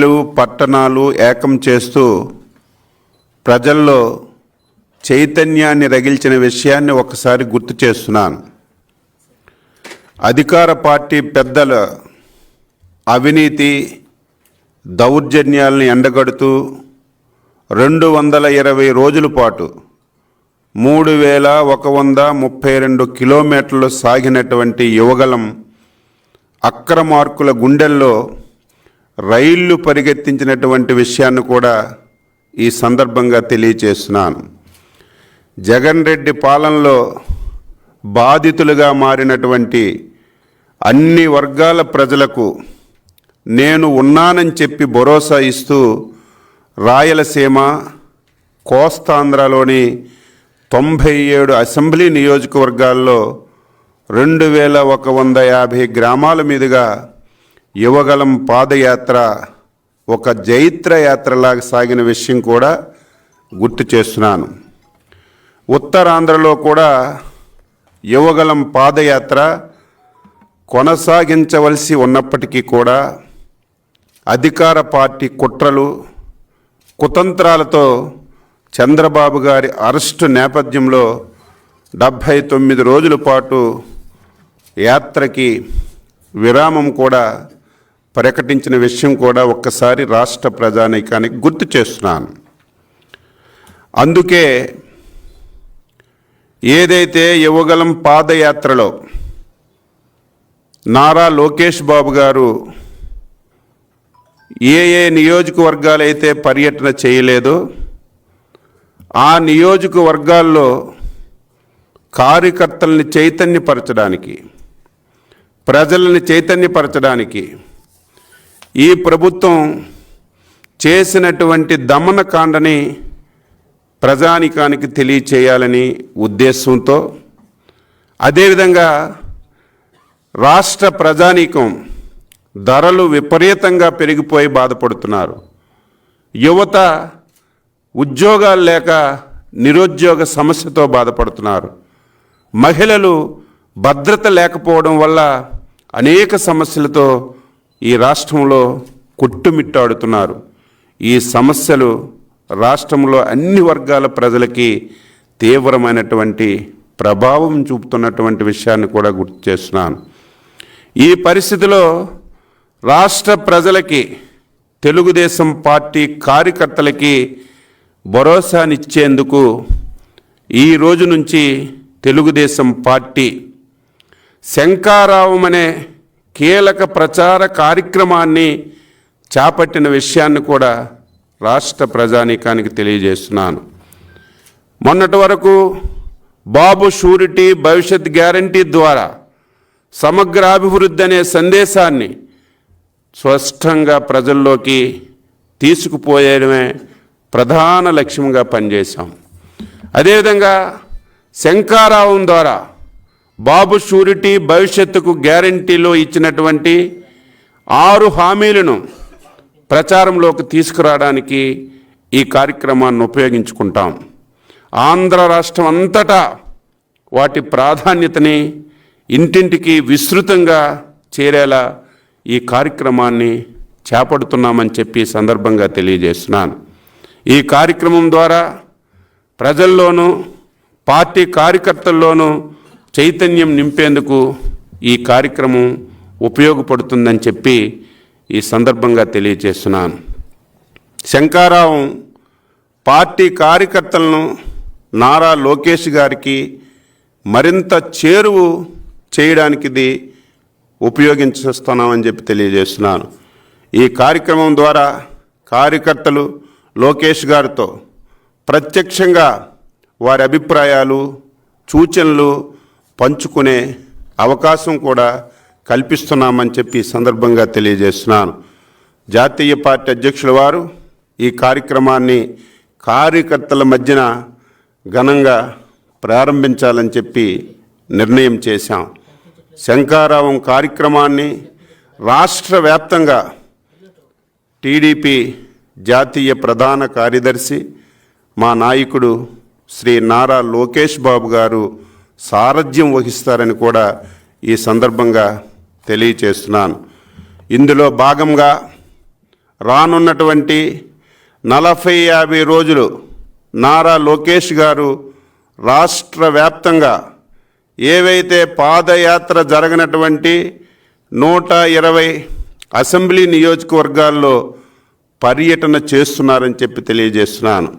పల్లెలు పట్టణాలు ఏకం చేస్తూ ప్రజల్లో చైతన్యాన్ని రగిల్చిన విషయాన్ని ఒకసారి గుర్తు చేస్తున్నాను. అధికార పార్టీ పెద్దల అవినీతి దౌర్జన్యాలను ఎండగడుతూ రెండు వందల ఇరవై రోజుల పాటు మూడు వేల ఒక వంద ముప్పై రెండు కిలోమీటర్లు సాగినటువంటి యువగలం అక్రమార్కుల గుండెల్లో రైళ్ళు పరిగెత్తించినటువంటి విషయాన్ని కూడా ఈ సందర్భంగా తెలియచేస్తున్నాను. జగన్ రెడ్డి పాలనలో బాధితులుగా మారినటువంటి అన్ని వర్గాల ప్రజలకు నేను ఉన్నానని చెప్పి భరోసా ఇస్తూ రాయలసీమ కోస్తాంధ్రలోని తొంభై ఏడు అసెంబ్లీ నియోజకవర్గాల్లో రెండు వేల ఒక వంద యాభై గ్రామాల మీదుగా యువగలం పాదయాత్ర ఒక జైత్ర యాత్రలాగా సాగిన విషయం కూడా గుర్తు చేస్తున్నాను. ఉత్తరాంధ్రలో కూడా యువగలం పాదయాత్ర కొనసాగించవలసి ఉన్నప్పటికీ కూడా అధికార పార్టీ కుట్రలు కుతంత్రాలతో చంద్రబాబు గారి అరెస్టు నేపథ్యంలో డెబ్భై తొమ్మిది రోజుల పాటు యాత్రకి విరామం కూడా ప్రకటించిన విషయం కూడా ఒక్కసారి రాష్ట్ర ప్రజానీకానికి గుర్తు చేస్తున్నాను. అందుకే ఏదైతే యువగలం పాదయాత్రలో నారా లోకేష్ బాబు గారు ఏ ఏ నియోజకవర్గాలైతే పర్యటన చేయలేదో ఆ నియోజకవర్గాల్లో కార్యకర్తల్ని చైతన్యపరచడానికి ప్రజల్ని చైతన్యపరచడానికి ఈ ప్రభుత్వం చేసినటువంటి దమనకాండని ప్రజానికానికి తెలియచేయాలని ఉద్దేశంతో అదేవిధంగా రాష్ట్ర ప్రజానీకం ధరలు విపరీతంగా పెరిగిపోయి బాధపడుతున్నారు. యువత ఉద్యోగాలు లేక నిరుద్యోగ సమస్యతో బాధపడుతున్నారు. మహిళలు భద్రత లేకపోవడం వల్ల అనేక సమస్యలతో ఈ రాష్ట్రంలో కొట్టుమిట్టాడుతున్నారు. ఈ సమస్యలు రాష్ట్రంలో అన్ని వర్గాల ప్రజలకి తీవ్రమైనటువంటి ప్రభావం చూపుతున్నటువంటి విషయాన్ని కూడా గుర్తు చేస్తున్నాను. ఈ పరిస్థితిలో రాష్ట్ర ప్రజలకి తెలుగుదేశం పార్టీ కార్యకర్తలకి భరోసానిచ్చేందుకు ఈ రోజు నుంచి తెలుగుదేశం పార్టీ శంకారావం అనే కీలక ప్రచార కార్యక్రమాన్ని చేపట్టిన విషయాన్ని కూడా రాష్ట్ర ప్రజానీకానికి తెలియజేస్తున్నాను. మొన్నటి వరకు బాబు షూరిటీ భవిష్యత్ గ్యారంటీ ద్వారా సమగ్ర అభివృద్ధి అనే సందేశాన్ని స్పష్టంగా ప్రజల్లోకి తీసుకుపోయడమే ప్రధాన లక్ష్యంగా పనిచేశాం. అదేవిధంగా శంకారావం ద్వారా బాబు షూరిటీ భవిష్యత్తుకు గ్యారంటీలో ఇచ్చినటువంటి ఆరు హామీలను ప్రచారంలోకి తీసుకురావడానికి ఈ కార్యక్రమాన్ని ఉపయోగించుకుంటాం. ఆంధ్ర రాష్ట్రం అంతటా వాటి ప్రాధాన్యతని ఇంటింటికి విస్తృతంగా చేరేలా ఈ కార్యక్రమాన్ని చేపడుతున్నామని చెప్పి సందర్భంగా తెలియజేస్తున్నాను. ఈ కార్యక్రమం ద్వారా ప్రజల్లోనూ పార్టీ కార్యకర్తల్లోనూ చైతన్యం నింపేందుకు ఈ కార్యక్రమం ఉపయోగపడుతుందని చెప్పి ఈ సందర్భంగా తెలియజేస్తున్నాను. శంకారావం పార్టీ కార్యకర్తలను నారా లోకేష్ గారికి మరింత చేరువు చేయడానికి ఇది ఉపయోగించేస్తున్నామని చెప్పి తెలియజేస్తున్నాను. ఈ కార్యక్రమం ద్వారా కార్యకర్తలు లోకేష్ గారితో ప్రత్యక్షంగా వారి అభిప్రాయాలు సూచనలు పంచుకునే అవకాశం కూడా కల్పిస్తున్నామని చెప్పి సందర్భంగా తెలియజేస్తున్నాను. జాతీయ పార్టీ అధ్యక్షుల వారు ఈ కార్యక్రమాన్ని కార్యకర్తల మధ్యన ఘనంగా ప్రారంభించాలని చెప్పి నిర్ణయం చేశాం. శంకారావం కార్యక్రమాన్ని రాష్ట్ర వ్యాప్తంగా టీడీపీ జాతీయ ప్రధాన కార్యదర్శి మా నాయకుడు శ్రీ నారా లోకేష్ బాబు గారు సారథ్యం వహిస్తారని కూడా ఈ సందర్భంగా తెలియచేస్తున్నాను. ఇందులో భాగంగా రానున్నటువంటి నలభై యాభై రోజులు నారా లోకేష్ గారు రాష్ట్ర వ్యాప్తంగా ఏవైతే పాదయాత్ర జరగనటువంటి నూట ఇరవై అసెంబ్లీ నియోజకవర్గాల్లో పర్యటన చేస్తున్నారని చెప్పి తెలియజేస్తున్నాను.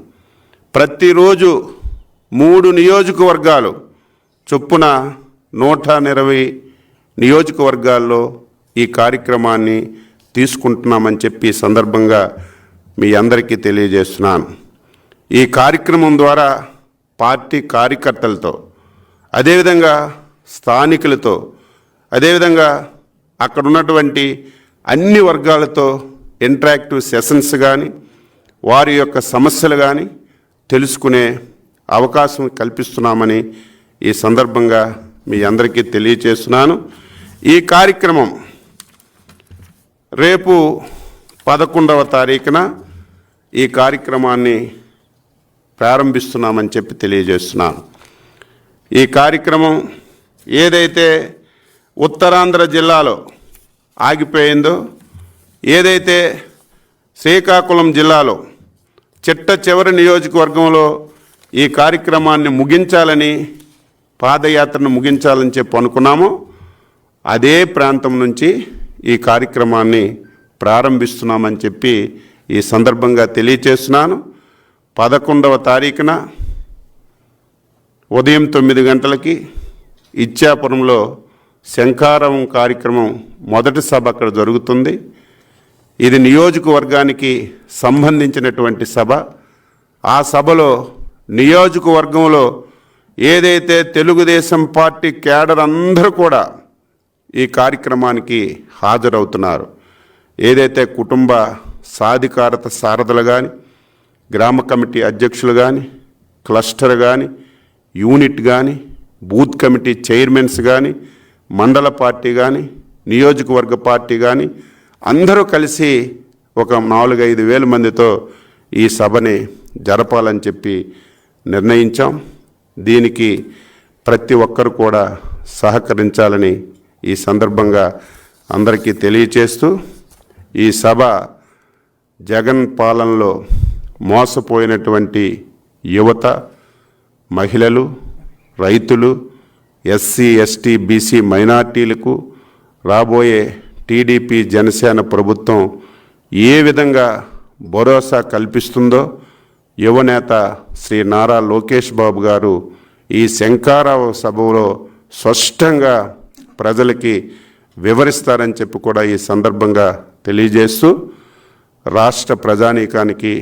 ప్రతిరోజు మూడు నియోజకవర్గాలు చొప్పున నూట ఇరవై నియోజకవర్గాల్లో ఈ కార్యక్రమాన్ని తీసుకుంటున్నామని చెప్పి సందర్భంగా మీ అందరికీ తెలియజేస్తున్నాను. ఈ కార్యక్రమం ద్వారా పార్టీ కార్యకర్తలతో అదేవిధంగా స్థానికులతో అదేవిధంగా అక్కడ ఉన్నటువంటి అన్ని వర్గాలతో ఇంటరాక్టివ్ సెషన్స్ కానీ వారి యొక్క సమస్యలు కానీ తెలుసుకునే అవకాశం కల్పిస్తున్నామని ఈ సందర్భంగా మీ అందరికీ తెలియచేస్తున్నాను. ఈ కార్యక్రమం రేపు పదకొండవ తారీఖున ఈ కార్యక్రమాన్ని ప్రారంభిస్తున్నామని చెప్పి తెలియజేస్తున్నాను. ఈ కార్యక్రమం ఏదైతే ఉత్తరాంధ్ర జిల్లాలో ఆగిపోయిందో ఏదైతే శ్రీకాకుళం జిల్లాలో చిట్ట చివరి నియోజకవర్గంలో ఈ కార్యక్రమాన్ని ముగించాలని పాదయాత్రను ముగించాలని చెప్పి అనుకున్నామో అదే ప్రాంతం నుంచి ఈ కార్యక్రమాన్ని ప్రారంభిస్తున్నామని చెప్పి ఈ సందర్భంగా తెలియచేస్తున్నాను. పదకొండవ తారీఖున ఉదయం తొమ్మిది గంటలకి ఇచ్చాపురంలో శంఖారవం కార్యక్రమం మొదటి సభ అక్కడ జరుగుతుంది. ఇది నియోజకవర్గానికి సంబంధించినటువంటి సభ. ఆ సభలో నియోజకవర్గంలో ఏదైతే తెలుగుదేశం పార్టీ క్యాడర్ అందరూ కూడా ఈ కార్యక్రమానికి హాజరవుతున్నారు ఏదైతే కుటుంబ సాధికారత సారథులు కానీ గ్రామ కమిటీ అధ్యక్షులు కానీ క్లస్టర్ కానీ యూనిట్ కానీ బూత్ కమిటీ చైర్మన్స్ కానీ మండల పార్టీ కానీ నియోజకవర్గ పార్టీ కానీ అందరూ కలిసి ఒక నాలుగైదు వేల మందితో ఈ సభని జరపాలని చెప్పి నిర్ణయించాం. దీనికి ప్రతి ఒక్కరు కూడా సహకరించాలని ఈ సందర్భంగా అందరికీ తెలియచేస్తూ ఈ సభ జగన్ పాలనలో మోసపోయినటువంటి యువత మహిళలు రైతులు ఎస్సీ ఎస్టీ బీసీ మైనార్టీలకు రాబోయే టీడీపీ జనసేన ప్రభుత్వం ఏ విధంగా భరోసా కల్పిస్తుందో యువనేత శ్రీ నారా లోకేష్ బాబు గారు ఈ శంకారావు సభలో స్పష్టంగా ప్రజలకి వివరిస్తారని చెప్పి కూడా ఈ సందర్భంగా తెలియజేస్తూ రాష్ట్ర ప్రజానీకానికి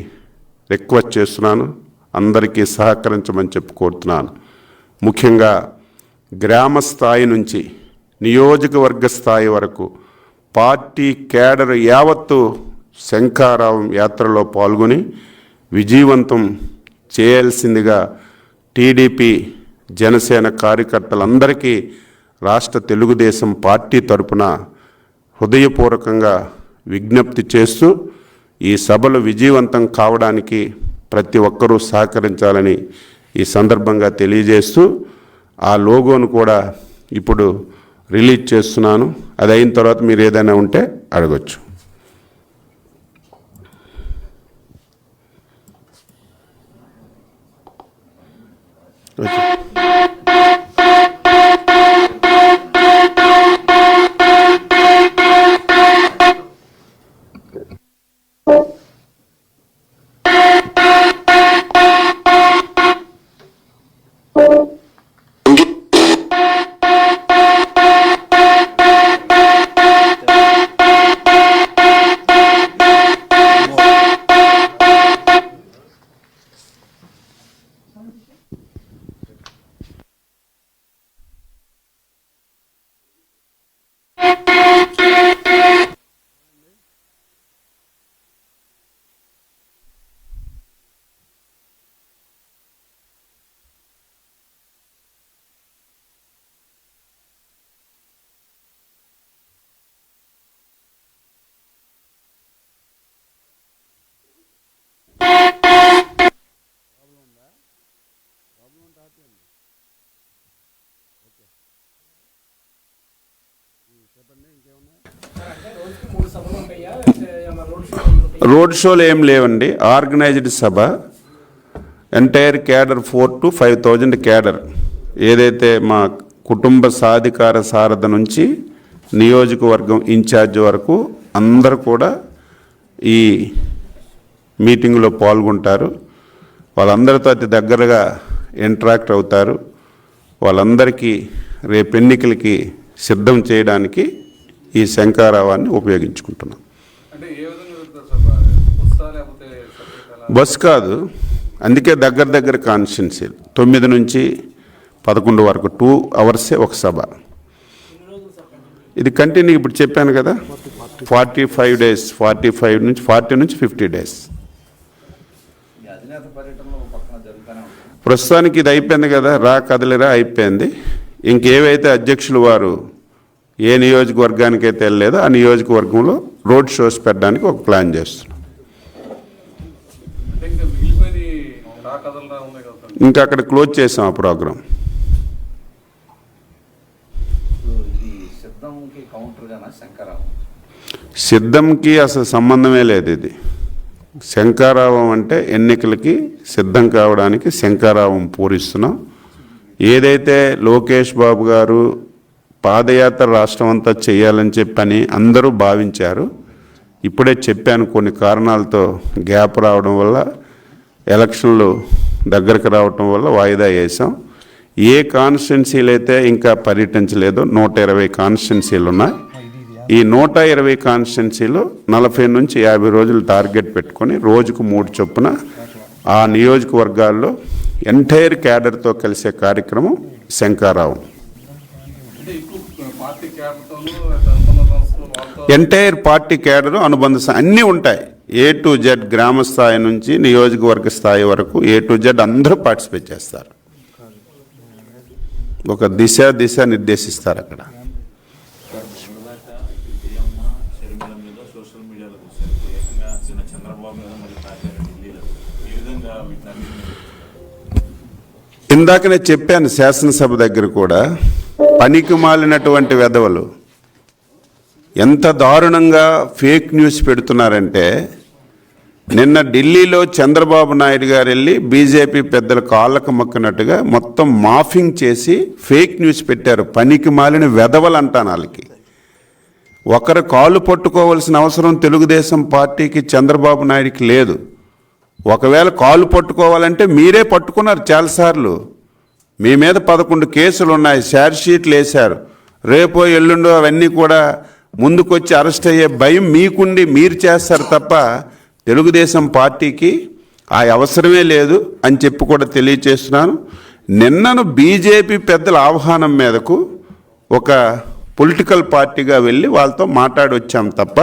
రిక్వెస్ట్ చేస్తున్నాను. అందరికీ సహకరించమని చెప్పి కోరుతున్నాను. ముఖ్యంగా గ్రామ స్థాయి నుంచి నియోజకవర్గ స్థాయి వరకు పార్టీ కేడర్ యావత్తు శంఖారావం యాత్రలో పాల్గొని విజయవంతం చేయాల్సిందిగా టీడీపీ జనసేన కార్యకర్తలందరికీ రాష్ట్ర తెలుగుదేశం పార్టీ తరపున హృదయపూర్వకంగా విజ్ఞప్తి చేస్తూ ఈ సభలు విజయవంతం కావడానికి ప్రతి ఒక్కరూ సహకరించాలని ఈ సందర్భంగా తెలియజేస్తూ ఆ లోగోను కూడా ఇప్పుడు రిలీజ్ చేస్తున్నాను. అది అయిన తర్వాత మీరు ఏదైనా ఉంటే అడగొచ్చు. Okay. రోడ్ షోలు ఏం లేవండి. Organised Sabha entire cadre four to five thousand cadre. ఏదైతే మా కుటుంబ సాధికార సారథ నుంచి నియోజకవర్గం ఇన్ఛార్జ్ వరకు అందరూ కూడా ఈ మీటింగ్లో పాల్గొంటారు. వాళ్ళందరితో అతి దగ్గరగా ఇంటరాక్ట్ అవుతారు. వాళ్ళందరికీ రేపు ఎన్నికలకి సిద్ధం చేయడానికి ఈ శంకారావాన్ని ఉపయోగించుకుంటున్నాం? బస్ కాదు. అందుకే దగ్గర దగ్గర కాన్స్టిట్యున్సీ. తొమ్మిది నుంచి పదకొండు వరకు టూ అవర్సే ఒక సభ. ఇది కంటిన్యూ ఇప్పుడు చెప్పాను కదా. Forty five days forty five నుంచి ఫార్టీ నుంచి ఫిఫ్టీ డేస్. ప్రస్తుతానికి ఇది అయిపోయింది కదా. రా కదలిరా అయిపోయింది. ఇంకేవైతే అధ్యక్షులు వారు ఏ నియోజకవర్గానికైతే వెళ్ళలేదో ఆ నియోజకవర్గంలో రోడ్ షోస్ పెట్టడానికి ఒక ప్లాన్ చేస్తున్నాం ఇంకా అక్కడ క్లోజ్ చేసాం ఆ ప్రోగ్రాం సిద్ధంకి అసలు సంబంధమే లేదు ఇది. శంకారావం అంటే ఎన్నికలకి సిద్ధం కావడానికి శంకారావం పూరిస్తున్నాం. ఏదైతే లోకేష్ బాబు గారు పాదయాత్ర రాష్ట్రం అంతా చేయాలని చెప్పని అందరూ భావించారు ఇప్పుడే చెప్పాను కొన్ని కారణాలతో గ్యాప్ రావడం వల్ల ఎలక్షన్లు దగ్గరకు రావడం వల్ల వాయిదా వేసాం ఏ కాన్స్టిట్యున్సీలు అయితే ఇంకా పర్యటించలేదు నూట ఇరవై కాన్స్టిట్యున్సీలు ఉన్నాయి. ఈ నూట ఇరవై కాన్స్టిట్యున్సీలు నలభై నుంచి యాభై రోజులు టార్గెట్ పెట్టుకొని రోజుకు మూడు చొప్పున ఆ నియోజకవర్గాల్లో ఎంటైర్ క్యాడర్తో కలిసే కార్యక్రమం శంకారావం. ఎంటైర్ పార్టీ క్యాడర్ అనుబంధ అన్నీ ఉంటాయి. ఏ టు జెడ్ గ్రామ స్థాయి నుంచి నియోజకవర్గ స్థాయి వరకు ఏ టు జెడ్ అందరూ పార్టిసిపేట్ చేస్తారు. ఒక దిశ దిశ నిర్దేశిస్తారు అక్కడ ఇప్పటిదాకా విజయమ్మ షర్మిల మీద సోషల్ మీడియాలో చూశారు ఇప్పుడు ఏకంగా చిన్న చంద్రబాబు మీద మళ్ళీ తాకారు ఢిల్లీలో ఈ విధంగా వీటిని ఇందాకనే చెప్పాను శాసనసభ దగ్గర కూడా పనికి మాలినటువంటి వెధవలు ఎంత దారుణంగా ఫేక్ న్యూస్ పెడుతున్నారంటే నిన్న ఢిల్లీలో చంద్రబాబు నాయుడు గారు వెళ్ళి బీజేపీ పెద్దల కాళ్ళకు మొక్కినట్టుగా మొత్తం మాఫింగ్ చేసి ఫేక్ న్యూస్ పెట్టారు. పనికి మాలిన వెధవలు అంటాను వాళ్ళకి. ఒకరు కాలు పట్టుకోవాల్సిన అవసరం తెలుగుదేశం పార్టీకి చంద్రబాబు నాయుడికి లేదు. ఒకవేళ కాలు పట్టుకోవాలంటే మీరే పట్టుకున్నారు చాలాసార్లు. మీ మీద పదకొండు కేసులు ఉన్నాయి షీట్లు వేశారు. రేపో ఎల్లుండో అవన్నీ కూడా ముందుకొచ్చి అరెస్ట్ అయ్యే భయం మీకుండి మీరు చేస్తారు తప్ప తెలుగుదేశం పార్టీకి ఆ అవసరమే లేదు అని చెప్పి కూడా తెలియచేస్తున్నాను. నిన్నను బీజేపీ పెద్దల ఆహ్వానం మీదకు ఒక పొలిటికల్ పార్టీగా వెళ్ళి వాళ్ళతో మాట్లాడి వచ్చాం తప్ప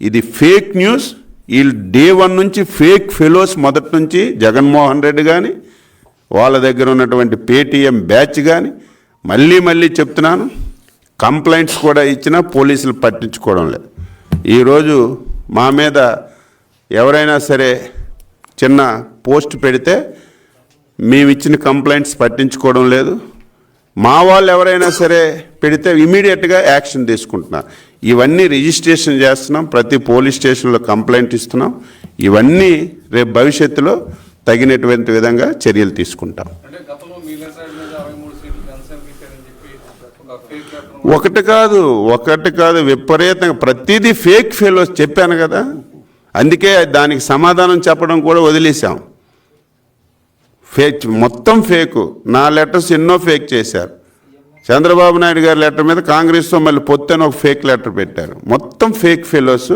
ఇది ఫేక్ న్యూస్ ఈ డే వన్ నుంచి ఫేక్ ఫెలోస్ మొదటి నుంచి జగన్మోహన్ రెడ్డి కానీ వాళ్ళ దగ్గర ఉన్నటువంటి పేటీఎం బ్యాచ్ కానీ మళ్ళీ మళ్ళీ చెప్తున్నాను కంప్లైంట్స్ కూడా ఇచ్చినా పోలీసులు పట్టించుకోవడం లేదు. ఈరోజు మా మీద ఎవరైనా సరే చిన్న పోస్ట్ పెడితే మేము ఇచ్చిన కంప్లైంట్స్ పట్టించుకోవడం లేదు. మా వాళ్ళు ఎవరైనా సరే పెడితే ఇమీడియట్గా యాక్షన్ తీసుకుంటున్నారు. ఇవన్నీ రిజిస్ట్రేషన్ చేస్తున్నాం ప్రతి పోలీస్ స్టేషన్లో కంప్లైంట్ ఇస్తున్నాం. ఇవన్నీ రేపు భవిష్యత్తులో తగినటువంటి విధంగా చర్యలు తీసుకుంటాం. ఒకటి కాదు ఒకటి కాదు విపరీతంగా ప్రతిదీ ఫేక్ ఫెలోస్ చెప్పాను కదా. అందుకే దానికి సమాధానం చెప్పడం కూడా వదిలేశాం. ఫేక్ మొత్తం ఫేకు నా లెటర్స్ ఎన్నో ఫేక్ చేశారు. చంద్రబాబు నాయుడు గారి లెటర్ మీద కాంగ్రెస్తో మళ్ళీ పొత్తని ఒక ఫేక్ లెటర్ పెట్టారు. మొత్తం ఫేక్ ఫెలోస్.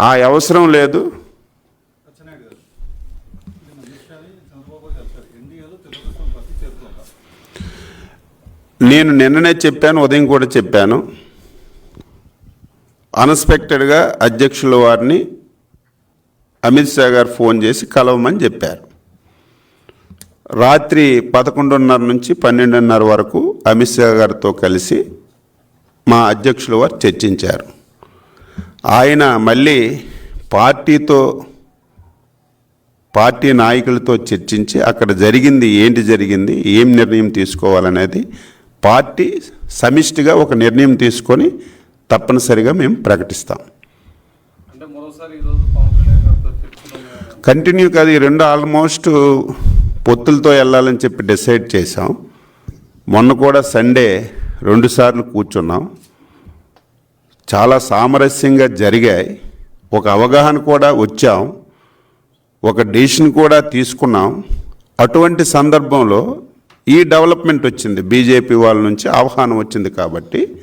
ఆ అవసరం లేదు. నేను నిన్ననే చెప్పాను ఉదయం కూడా చెప్పాను. అన్ఎక్స్పెక్టెడ్గా అధ్యక్షుల వారిని అమిత్ షా గారు ఫోన్ చేసి కలవమని చెప్పారు. రాత్రి పదకొండున్నర నుంచి పన్నెండున్నర వరకు అమిత్ షా గారితో కలిసి మా అధ్యక్షుల వారు చర్చించారు. ఆయన మళ్ళీ పార్టీతో పార్టీ నాయకులతో చర్చించి అక్కడ జరిగింది ఏంటి జరిగింది ఏం నిర్ణయం తీసుకోవాలనేది పార్టీ సమిష్టిగా ఒక నిర్ణయం తీసుకొని తప్పనిసరిగా మేము ప్రకటిస్తాం. కంటిన్యూ కాదు ఈ రెండు ఆల్మోస్ట్ పొత్తులతో వెళ్ళాలని చెప్పి డిసైడ్ చేసాం మొన్న కూడా సండే రెండుసార్లు కూర్చున్నాం. చాలా సామరస్యంగా జరిగాయి. ఒక అవగాహన కూడా వచ్చాం. ఒక డిసిషన్ కూడా తీసుకున్నాం. అటువంటి సందర్భంలో ఈ డెవలప్మెంట్ వచ్చింది. బీజేపీ వాళ్ళ నుంచి ఆహ్వానం వచ్చింది కాబట్టి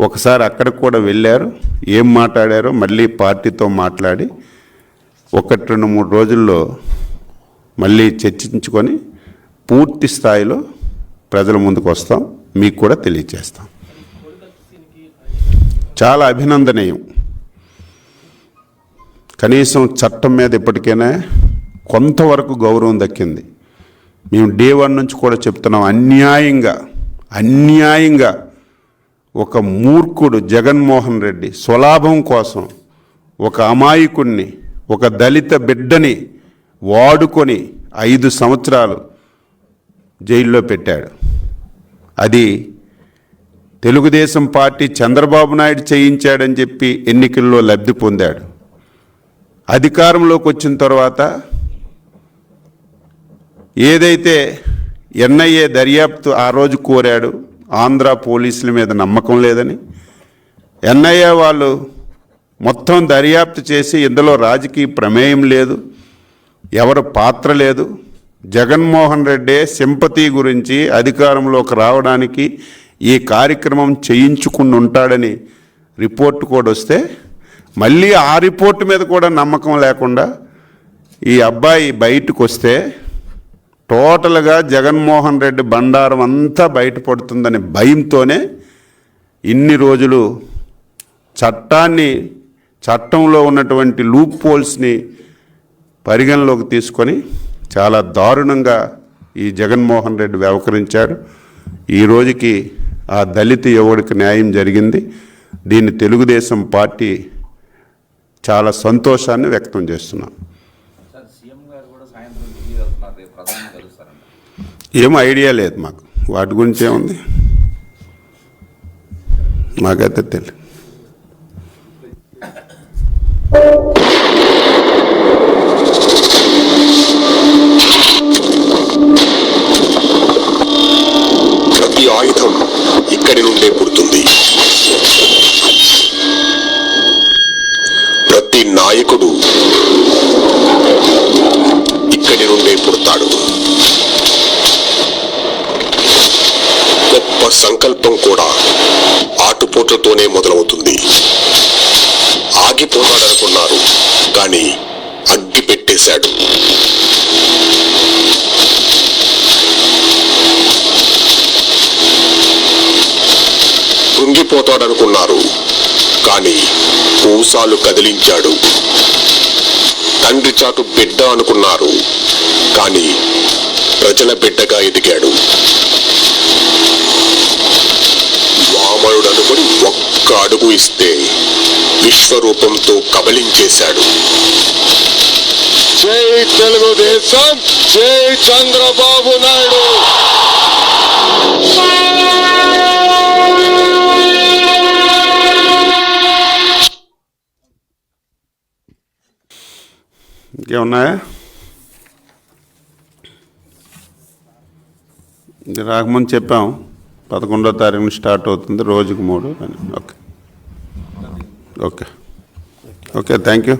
ఒకసారి అక్కడికి కూడా వెళ్ళారు. ఏం మాట్లాడారో మళ్ళీ పార్టీతో మాట్లాడి ఒకటి రెండు మూడు రోజుల్లో మళ్ళీ చర్చించుకొని పూర్తి స్థాయిలో ప్రజల ముందుకు వస్తాం. మీకు కూడా తెలియజేస్తాం. చాలా అభినందనీయం. కనీసం చట్టం మీద ఇప్పటికైనా కొంతవరకు గౌరవం దక్కింది. మేము డే వన్ నుంచి కూడా చెప్తున్నాం అన్యాయంగా అన్యాయంగా ఒక మూర్ఖుడు జగన్మోహన్ రెడ్డి స్వలాభం కోసం ఒక అమాయకుణ్ణి ఒక దళిత బిడ్డని వాడుకొని ఐదు సంవత్సరాలు జైల్లో పెట్టాడు. అది తెలుగుదేశం పార్టీ చంద్రబాబు నాయుడు చేయించాడని చెప్పి ఎన్నికల్లో లబ్ధి పొందాడు. అధికారంలోకి వచ్చిన తర్వాత ఏదైతే ఎన్ఐఏ దర్యాప్తు ఆ రోజు కోరాడు ఆంధ్ర పోలీసుల మీద నమ్మకం లేదని ఎన్ఐఏ వాళ్ళు మొత్తం దర్యాప్తు చేసి ఇందులో రాజకీయ ప్రమేయం లేదు. ఎవరు పాత్ర లేదు. జగన్మోహన్ రెడ్డి సింపతి గురించి అధికారంలోకి రావడానికి ఈ కార్యక్రమం చేయించుకుని ఉంటాడని రిపోర్ట్ కూడా వస్తే మళ్ళీ ఆ రిపోర్ట్ మీద కూడా నమ్మకం లేకుండా ఈ అబ్బాయి బయటకు వస్తే టోటల్గా జగన్మోహన్ రెడ్డి బండారం అంతా బయటపడుతుందని భయంతోనే ఇన్ని రోజులు చట్టాన్ని చట్టంలో ఉన్నటువంటి లూప్ పోల్స్ని పరిగణలోకి తీసుకొని చాలా దారుణంగా ఈ జగన్మోహన్ రెడ్డి వ్యవహరించాడు ఈ రోజుకి ఆ దళిత యువడికి న్యాయం జరిగింది. దీన్ని తెలుగుదేశం పార్టీ చాలా సంతోషాన్ని వ్యక్తం చేస్తున్నాం. ఏం ఐడియా లేదు మాకు. వాటి గురించి ఏముంది? మాకైతే తెలియదు ఇక్కడి నుండే పుడుతుంది. ప్రతి నాయకుడు ఇక్కడి నుండే పుడతాడు. గొప్ప సంకల్పం కూడా ఆటుపోట్లతోనే మొదలవుతుంది. ఆగిపోతాడనుకున్నారు కానీ అగ్గి పెట్టేశాడు చనిపోతాడనుకున్నారు కానీ పూసాలు కదిలించాడు. తండ్రి చాటు బిడ్డ అనుకున్నారు. కానీ ప్రజల బిడ్డగా ఎదిగాడు. వామనుడు అనుకుని ఒక్క అడుగు ఇస్తే విశ్వరూపంతో కబలించేశాడు జై తెలుగుదేశం జై చంద్రబాబు నాయుడు. ఏమున్నాయా ఇది రాకముందు చెప్పాం పదకొండో తారీఖున స్టార్ట్ అవుతుంది రోజుకు మూడు. అని okay. Okay. Okay thank you.